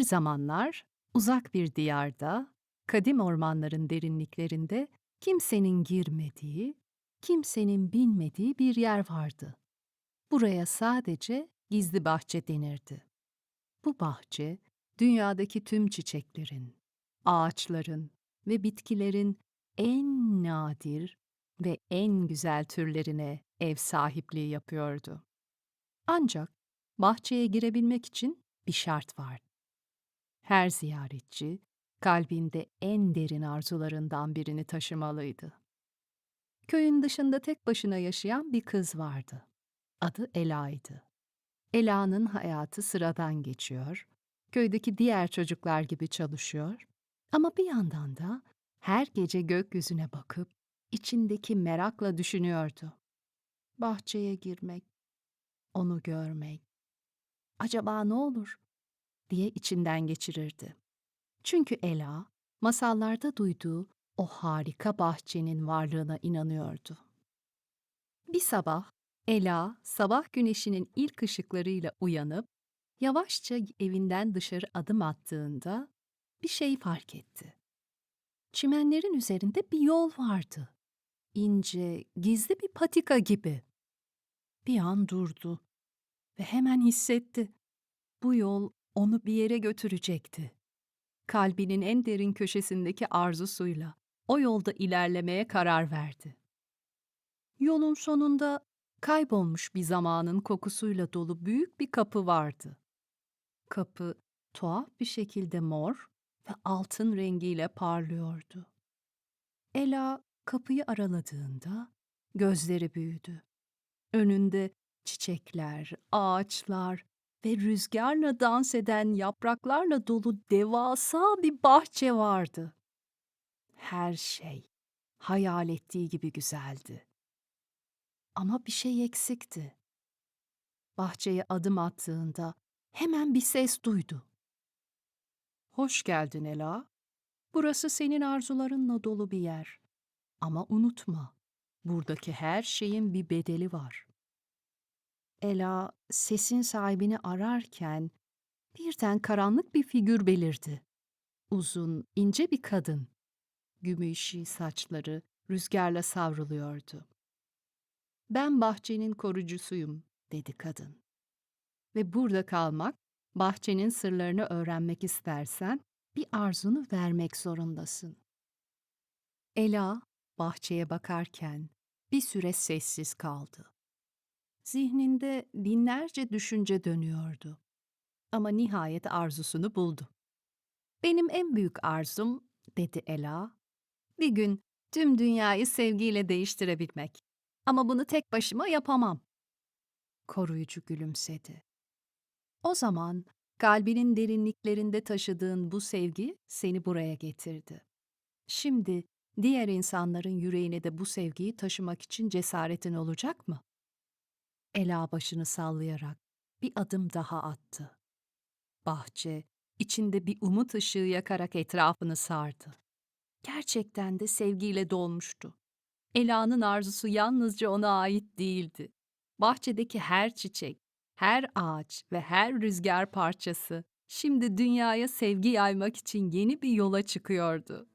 zamanlar uzak bir diyarda, kadim ormanların derinliklerinde kimsenin girmediği, kimsenin bilmediği bir yer vardı. Buraya sadece gizli bahçe denirdi. Bu bahçe, dünyadaki tüm çiçeklerin, ağaçların ve bitkilerin en nadir ve en güzel türlerine ev sahipliği yapıyordu. Ancak bahçeye girebilmek için bir şart vardı. Her ziyaretçi kalbinde en derin arzularından birini taşımalıydı. Köyün dışında tek başına yaşayan bir kız vardı. Adı Ela'ydı. Ela'nın hayatı sıradan geçiyor, köydeki diğer çocuklar gibi çalışıyor ama bir yandan da her gece gökyüzüne bakıp içindeki merakla düşünüyordu. Bahçeye girmek, onu görmek, acaba ne olur diye içinden geçirirdi. Çünkü Ela, masallarda duyduğu o harika bahçenin varlığına inanıyordu. Bir sabah Ela, sabah güneşinin ilk ışıklarıyla uyanıp yavaşça evinden dışarı adım attığında bir şey fark etti. Çimenlerin üzerinde bir yol vardı. İnce, gizli bir patika gibi. Bir an durdu ve hemen hissetti. Bu yol onu bir yere götürecekti. Kalbinin en derin köşesindeki arzusuyla o yolda ilerlemeye karar verdi. Yolun sonunda kaybolmuş bir zamanın kokusuyla dolu büyük bir kapı vardı. Kapı tuhaf bir şekilde mor ve altın rengiyle parlıyordu. Ela kapıyı araladığında gözleri büyüdü. Önünde çiçekler, ağaçlar ve rüzgarla dans eden yapraklarla dolu devasa bir bahçe vardı. Her şey hayal ettiği gibi güzeldi. Ama bir şey eksikti. Bahçeye adım attığında hemen bir ses duydu. Hoş geldin Ela. Burası senin arzularınla dolu bir yer. Ama unutma, buradaki her şeyin bir bedeli var. Ela sesin sahibini ararken birden karanlık bir figür belirdi. Uzun, ince bir kadın. Gümüşi saçları rüzgarla savruluyordu. Ben bahçenin korucusuyum, dedi kadın. Ve burada kalmak, bahçenin sırlarını öğrenmek istersen bir arzunu vermek zorundasın. Ela bahçeye bakarken bir süre sessiz kaldı. Zihninde binlerce düşünce dönüyordu. Ama nihayet arzusunu buldu. Benim en büyük arzum, dedi Ela, bir gün tüm dünyayı sevgiyle değiştirebilmek. Ama bunu tek başıma yapamam. Koruyucu gülümsedi. O zaman kalbinin derinliklerinde taşıdığın bu sevgi seni buraya getirdi. Şimdi diğer insanların yüreğine de bu sevgiyi taşımak için cesaretin olacak mı? Ela başını sallayarak bir adım daha attı. Bahçe içinde bir umut ışığı yakarak etrafını sardı. Gerçekten de sevgiyle dolmuştu. Ela'nın arzusu yalnızca ona ait değildi. Bahçedeki her çiçek, her ağaç ve her rüzgar parçası şimdi dünyaya sevgi yaymak için yeni bir yola çıkıyordu.